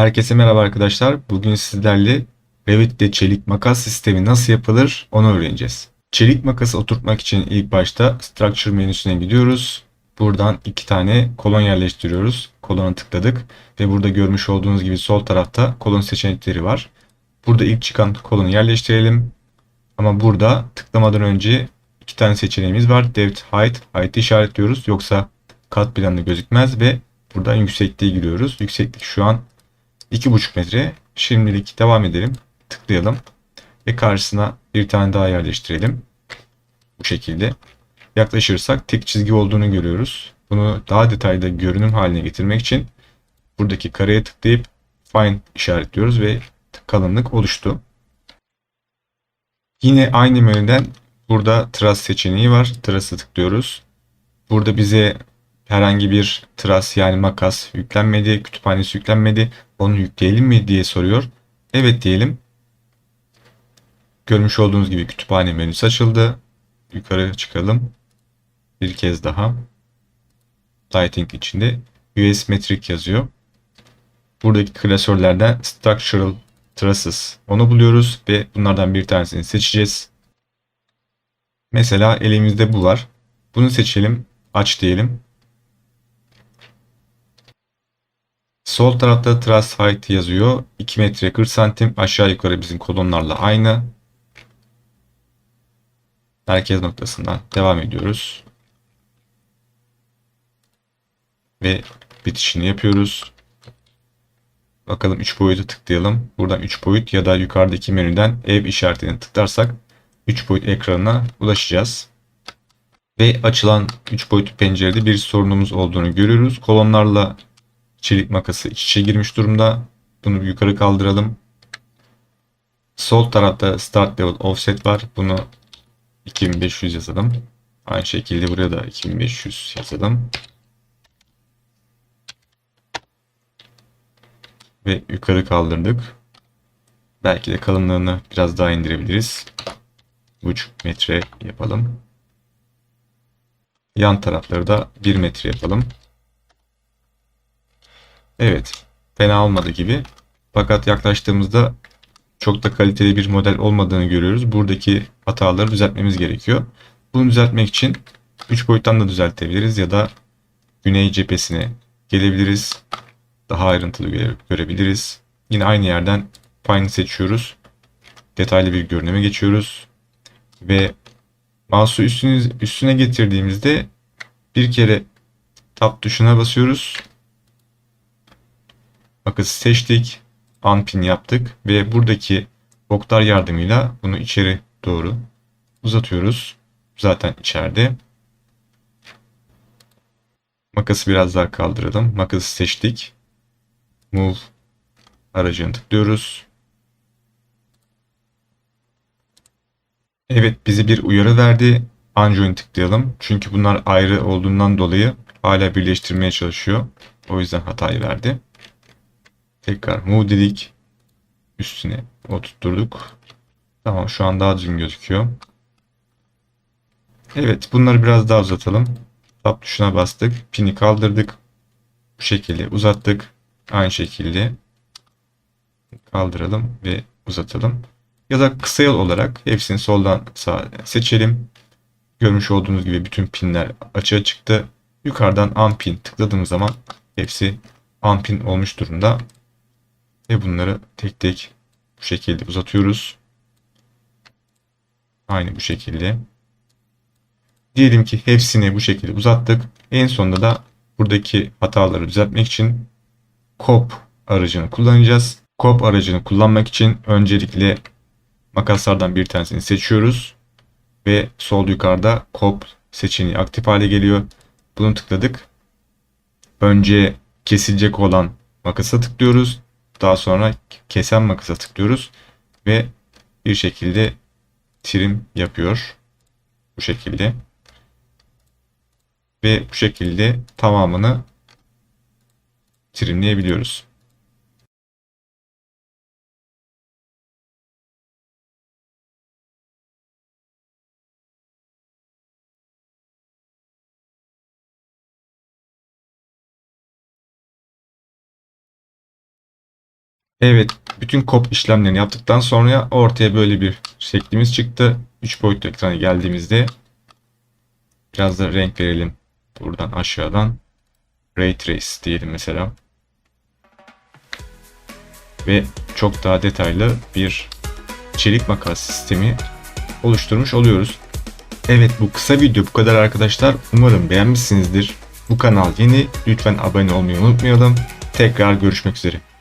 Herkese merhaba arkadaşlar. Bugün sizlerle Revit'te çelik makas sistemi nasıl yapılır onu öğreneceğiz. Çelik makası oturtmak için ilk başta Structure menüsüne gidiyoruz. Buradan iki tane kolon yerleştiriyoruz. Kolona tıkladık ve burada görmüş olduğunuz gibi sol tarafta kolon seçenekleri var. Burada ilk çıkan kolonu yerleştirelim. Ama burada tıklamadan önce iki tane seçeneğimiz var. Depth, Height. Height'i işaretliyoruz. Yoksa kat planı gözükmez ve buradan yüksekliği giriyoruz. Yükseklik şu an 2,5 metre. Şimdilik devam edelim. Tıklayalım. Ve karşısına bir tane daha yerleştirelim. Bu şekilde. Yaklaşırsak tek çizgi olduğunu görüyoruz. Bunu daha detaylı görünüm haline getirmek için buradaki kareye tıklayıp Find işaretliyoruz ve kalınlık oluştu. Yine aynı menüden burada Truss seçeneği var. Truss'ı tıklıyoruz. Burada bize herhangi bir Truss yani makas yüklenmedi, kütüphanesi yüklenmedi. Onu yükleyelim mi diye soruyor. Evet diyelim. Görmüş olduğunuz gibi kütüphane menüsü açıldı. Yukarı çıkalım. Bir kez daha. Lighting içinde US Metric yazıyor. Buradaki klasörlerden Structural Trusses onu buluyoruz ve bunlardan bir tanesini seçeceğiz. Mesela elimizde bu var. Bunu seçelim. Aç diyelim. Sol tarafta truss height yazıyor. 2 metre 40 santim aşağı yukarı bizim kolonlarla aynı. Merkez noktasından devam ediyoruz. Ve bitişini yapıyoruz. Bakalım 3 boyutu tıklayalım. Buradan 3 boyut ya da yukarıdaki menüden ev işaretini tıklarsak 3 boyut ekranına ulaşacağız. Ve açılan 3 boyutlu pencerede bir sorunumuz olduğunu görüyoruz. Kolonlarla çelik makası iç içe girmiş durumda. Bunu yukarı kaldıralım. Sol tarafta start level offset var. Bunu 2500 yazalım. Aynı şekilde buraya da 2500 yazalım. Ve yukarı kaldırdık. Belki de kalınlığını biraz daha indirebiliriz. 3 metre yapalım. Yan tarafları da 1 metre yapalım. Evet. Fena olmadı gibi. Fakat yaklaştığımızda çok da kaliteli bir model olmadığını görüyoruz. Buradaki hataları düzeltmemiz gerekiyor. Bunu düzeltmek için 3 boyuttan da düzeltebiliriz ya da güney cephesine gelebiliriz. Daha ayrıntılı göre görebiliriz. Yine aynı yerden Fine seçiyoruz. Detaylı bir görünüme geçiyoruz. Ve mouse'u üstüne, getirdiğimizde bir kere tab tuşuna basıyoruz. Makası seçtik. Unpin yaptık ve buradaki oklar yardımıyla bunu içeri doğru uzatıyoruz. Zaten içeride. Makası biraz daha kaldıralım. Makası seçtik. Move aracını tıklıyoruz. Evet bizi bir uyarı verdi. Unjoin tıklayalım. Çünkü bunlar ayrı olduğundan dolayı hala birleştirmeye çalışıyor. O yüzden hatayı verdi. Tekrar move dedik. Üstüne oturtturduk. Tamam şu an daha düzgün gözüküyor. Evet bunları biraz daha uzatalım. Tab tuşuna bastık. Pini kaldırdık. Bu şekilde uzattık. Aynı şekilde kaldıralım ve uzatalım. Ya da kısa yol olarak hepsini soldan sağa seçelim. Görmüş olduğunuz gibi bütün pinler açığa çıktı. Yukarıdan unpin tıkladığımız zaman hepsi unpin olmuş durumda. Ve bunları tek tek bu şekilde uzatıyoruz. Aynı bu şekilde. Diyelim ki hepsini bu şekilde uzattık. En sonunda da buradaki hataları düzeltmek için Cop aracını kullanacağız. Cop aracını kullanmak için öncelikle makaslardan bir tanesini seçiyoruz. Ve sol yukarıda Cop seçeneği aktif hale geliyor. Bunu tıkladık. Önce kesilecek olan makasa tıklıyoruz. Daha sonra kesen makasa tıklıyoruz. Ve bir şekilde trim yapıyor. Bu şekilde. Ve bu şekilde tamamını trimleyebiliyoruz. Evet, bütün kop işlemlerini yaptıktan sonra ortaya böyle bir şeklimiz çıktı. 3 boyutlu ekrana geldiğimizde biraz da renk verelim. Buradan aşağıdan Ray Trace diyelim mesela. Ve çok daha detaylı bir çelik makas sistemi oluşturmuş oluyoruz. Evet bu kısa video bu kadar arkadaşlar. Umarım beğenmişsinizdir. Bu kanal yeni. Lütfen abone olmayı unutmayalım. Tekrar görüşmek üzere.